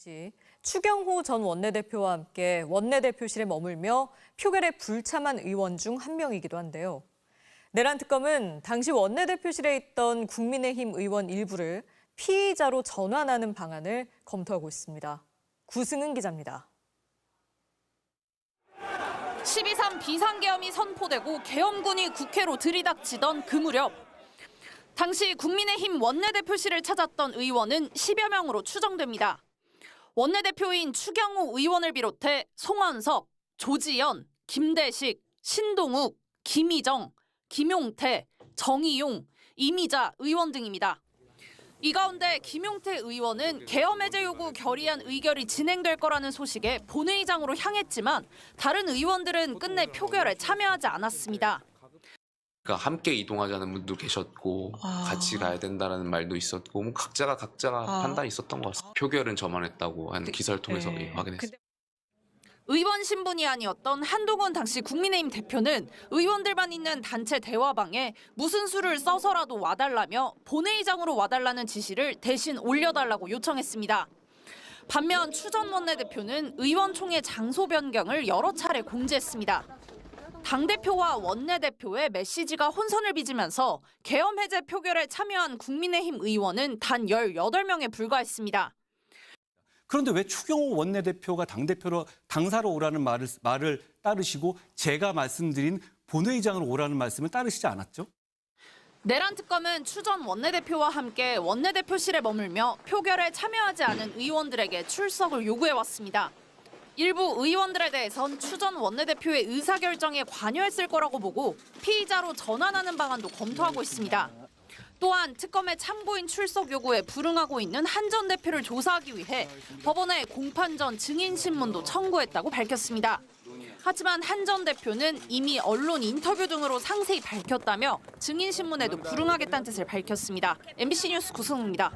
시 추경호 전 원내대표와 함께 원내대표실에 머물며 표결에 불참한 의원 중 한 명이기도 한데요. 내란 특검은 당시 원내대표실에 있던 국민의힘 의원 일부를 피의자로 전환하는 방안을 검토하고 있습니다. 구승은 기자입니다. 12.3 비상계엄이 선포되고 계엄군이 국회로 들이닥치던 그 무렵 당시 국민의힘 원내대표실을 찾았던 의원은 10여 명으로 추정됩니다. 원내대표인 추경호 의원을 비롯해 송원석, 조지연, 김대식, 신동욱, 김희정, 김용태, 정의용, 이미자 의원 등입니다. 이 가운데 김용태 의원은 계엄 해제 요구 결의안 의결이 진행될 거라는 소식에 본회의장으로 향했지만 다른 의원들은 끝내 표결에 참여하지 않았습니다. 그러니까 함께 이동하자는 분도 계셨고 같이 가야 된다라는 말도 있었고 뭐 각자가 각자가 판단이 있었던 것 같습니다. 표결은 저만 했다고 한 기사를 통해서 예, 확인했습니다. 의원 신분이 아니었던 한동훈 당시 국민의힘 대표는 의원들만 있는 단체 대화방에 무슨 수를 써서라도 와달라며 본회의장으로 와달라는 지시를 대신 올려달라고 요청했습니다. 반면 추 전 원내대표는 의원총회 장소 변경을 여러 차례 공지했습니다. 당대표와 원내대표의 메시지가 혼선을 빚으면서 계엄 해제 표결에 참여한 국민의힘 의원은 단 18명에 불과했습니다. 그런데 왜 추경호 원내대표가 당대표로 당사로 오라는 말을, 말을 따르시고 제가 말씀드린 본회의장으로 오라는 말씀을 따르시지 않았죠? 내란 특검은 추전 원내대표와 함께 원내대표실에 머물며 표결에 참여하지 않은 의원들에게 출석을 요구해 왔습니다. 일부 의원들에 대해선 추전 원내대표의 의사결정에 관여했을 거라고 보고 피의자로 전환하는 방안도 검토하고 있습니다. 또한 특검의 참고인 출석 요구에 불응하고 있는 한 전 대표를 조사하기 위해 법원에 공판 전 증인 신문도 청구했다고 밝혔습니다. 하지만 한 전 대표는 이미 언론 인터뷰 등으로 상세히 밝혔다며 증인 신문에도 불응하겠다는 뜻을 밝혔습니다. MBC 뉴스 구승우입니다.